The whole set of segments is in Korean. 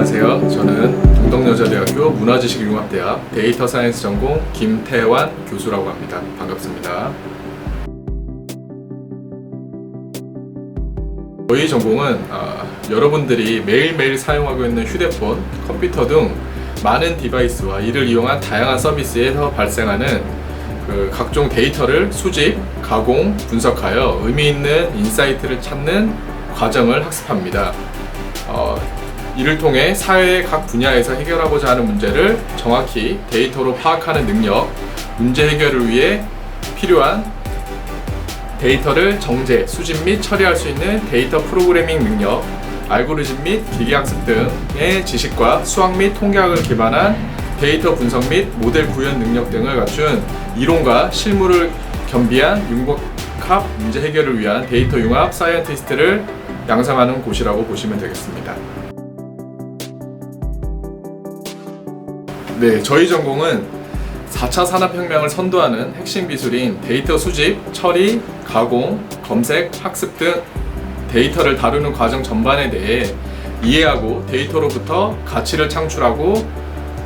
안녕하세요. 저는 동덕여자대학교 문화지식융합대학 데이터 사이언스 전공 김태환 교수라고 합니다. 반갑습니다. 저희 전공은 아, 여러분들이 매일매일 사용하고 있는 휴대폰, 컴퓨터 등 많은 디바이스와 이를 이용한 다양한 서비스에서 발생하는 그 각종 데이터를 수집, 가공, 분석하여 의미 있는 인사이트를 찾는 과정을 학습합니다. 어, 이를 통해 사회의 각 분야에서 해결하고자 하는 문제를 정확히 데이터로 파악하는 능력, 문제 해결을 위해 필요한 데이터를 정제, 수집 및 처리할 수 있는 데이터 프로그래밍 능력, 알고리즘 및 기계학습 등의 지식과 수학 및 통계학을 기반한 데이터 분석 및 모델 구현 능력 등을 갖춘 이론과 실무를 겸비한 융복합 문제 해결을 위한 데이터 융합 사이언티스트를 양성하는 곳이라고 보시면 되겠습니다. 네, 저희 전공은 4차 산업혁명을 선도하는 핵심 기술인 데이터 수집, 처리, 가공, 검색, 학습 등 데이터를 다루는 과정 전반에 대해 이해하고 데이터로부터 가치를 창출하고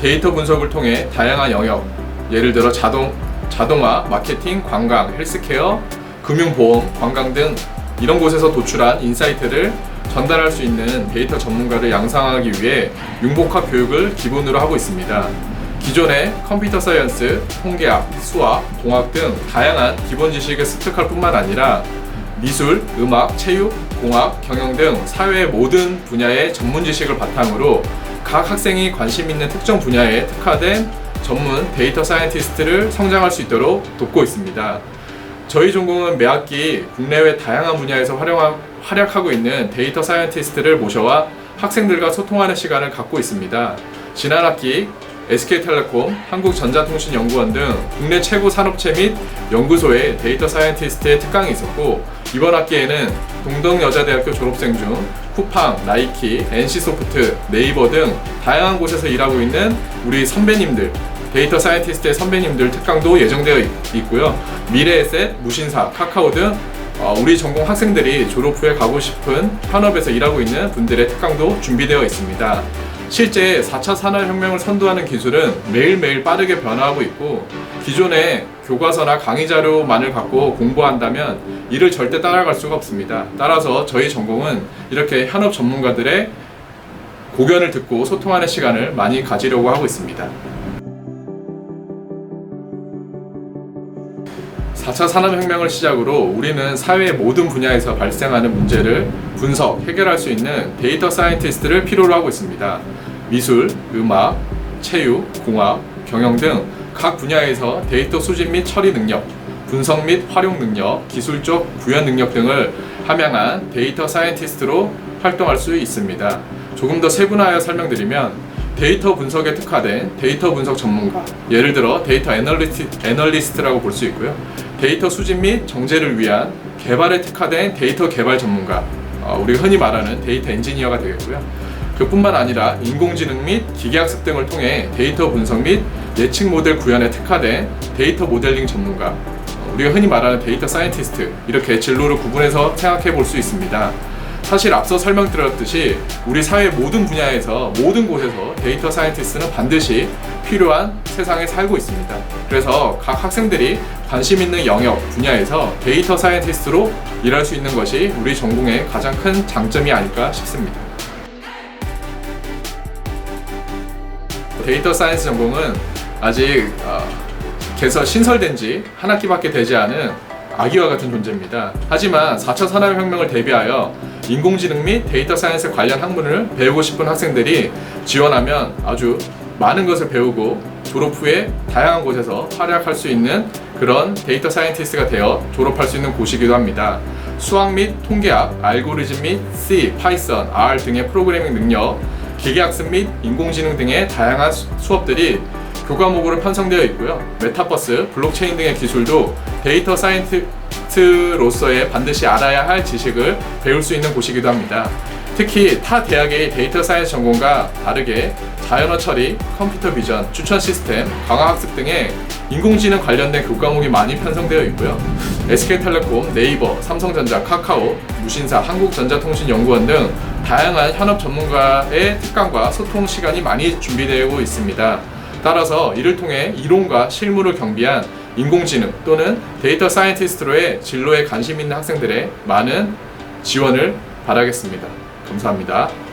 데이터 분석을 통해 다양한 영역, 예를 들어 자동, 자동화, 마케팅, 관광, 헬스케어, 금융보험, 관광 등 이런 곳에서 도출한 인사이트를 전달할 수 있는 데이터 전문가를 양성하기 위해 융복합 교육을 기본으로 하고 있습니다. 기존의 컴퓨터 사이언스, 통계학, 수학, 공학 등 다양한 기본 지식을 습득할 뿐만 아니라 미술, 음악, 체육, 공학, 경영 등 사회의 모든 분야의 전문 지식을 바탕으로 각 학생이 관심 있는 특정 분야에 특화된 전문 데이터 사이언티스트를 성장할 수 있도록 돕고 있습니다. 저희 전공은 매 학기 국내외 다양한 분야에서 활용하, 활약하고 있는 데이터 사이언티스트를 모셔와 학생들과 소통하는 시간을 갖고 있습니다. 지난 학기 SK텔레콤, 한국전자통신연구원 등 국내 최고 산업체 및 연구소의 데이터 사이언티스트의 특강이 있었고 이번 학기에는 동덕여자대학교 졸업생 중 쿠팡, 나이키, NC소프트, 네이버 등 다양한 곳에서 일하고 있는 우리 선배님들 데이터 사이언티스트의 선배님들 특강도 예정되어 있- 있고요. 미래에셋, 무신사, 카카오 등 어, 우리 전공 학생들이 졸업 후에 가고 싶은 현업에서 일하고 있는 분들의 특강도 준비되어 있습니다. 실제 4차 산업혁명을 선도하는 기술은 매일매일 빠르게 변화하고 있고 기존의 교과서나 강의 자료만을 갖고 공부한다면 이를 절대 따라갈 수가 없습니다. 따라서 저희 전공은 이렇게 현업 전문가들의 고견을 듣고 소통하는 시간을 많이 가지려고 하고 있습니다. 4차 산업혁명을 시작으로 우리는 사회의 모든 분야에서 발생하는 문제를 분석, 해결할 수 있는 데이터 사이언티스트를 필요로 하고 있습니다. 미술, 음악, 체육, 공학, 경영 등 각 분야에서 데이터 수집 및 처리 능력, 분석 및 활용 능력, 기술적 구현 능력 등을 함양한 데이터 사이언티스트로 활동할 수 있습니다. 조금 더 세분화하여 설명드리면 데이터 분석에 특화된 데이터 분석 전문가, 예를 들어 데이터 애널리티, 애널리스트라고 볼 수 있고요. 데이터 수집 및 정제를 위한 개발에 특화된 데이터 개발 전문가, 어, 우리가 흔히 말하는 데이터 엔지니어가 되겠고요. 그뿐만 아니라 인공지능 및 기계학습 등을 통해 데이터 분석 및 예측 모델 구현에 특화된 데이터 모델링 전문가, 어, 우리가 흔히 말하는 데이터 사이언티스트 이렇게 진로를 구분해서 생각해 볼 수 있습니다. 사실 앞서 설명드렸듯이 우리 사회 모든 분야에서 모든 곳에서 데이터 사이언티스트는 반드시 필요한 세상에 살고 있습니다. 그래서 각 학생들이 관심 있는 영역 분야에서 데이터 사이언티스트로 일할 수 있는 것이 우리 전공의 가장 큰 장점이 아닐까 싶습니다. 데이터 사이언스 전공은 아직 어, 개설 신설된 지 한 학기밖에 되지 않은 아기와 같은 존재입니다. 하지만 4차 산업혁명을 대비하여 인공지능 및 데이터 사이언스 관련 학문을 배우고 싶은 학생들이 지원하면 아주 많은 것을 배우고 졸업 후에 다양한 곳에서 활약할 수 있는 그런 데이터 사이언티스트가 되어 졸업할 수 있는 곳이기도 합니다. 수학 및 통계학, 알고리즘 및 C, 파이썬, R 등의 프로그래밍 능력, 기계학습 및 인공지능 등의 다양한 수- 수업들이 교과목으로 편성되어 있고요. 메타버스, 블록체인 등의 기술도 데이터 사이언티스트로서의 반드시 알아야 할 지식을 배울 수 있는 곳이기도 합니다. 특히 타 대학의 데이터 사이언스 전공과 다르게 자연어 처리, 컴퓨터 비전, 추천 시스템, 강화 학습 등의 인공지능 관련된 교과목이 많이 편성되어 있고요. SK텔레콤, 네이버, 삼성전자, 카카오, 무신사, 한국전자통신연구원 등 다양한 현업 전문가의 특강과 소통 시간이 많이 준비되고 있습니다. 따라서 이를 통해 이론과 실무를 경비한 인공지능 또는 데이터 사이언티스트로의 진로에 관심 있는 학생들의 많은 지원을 바라겠습니다. 감사합니다.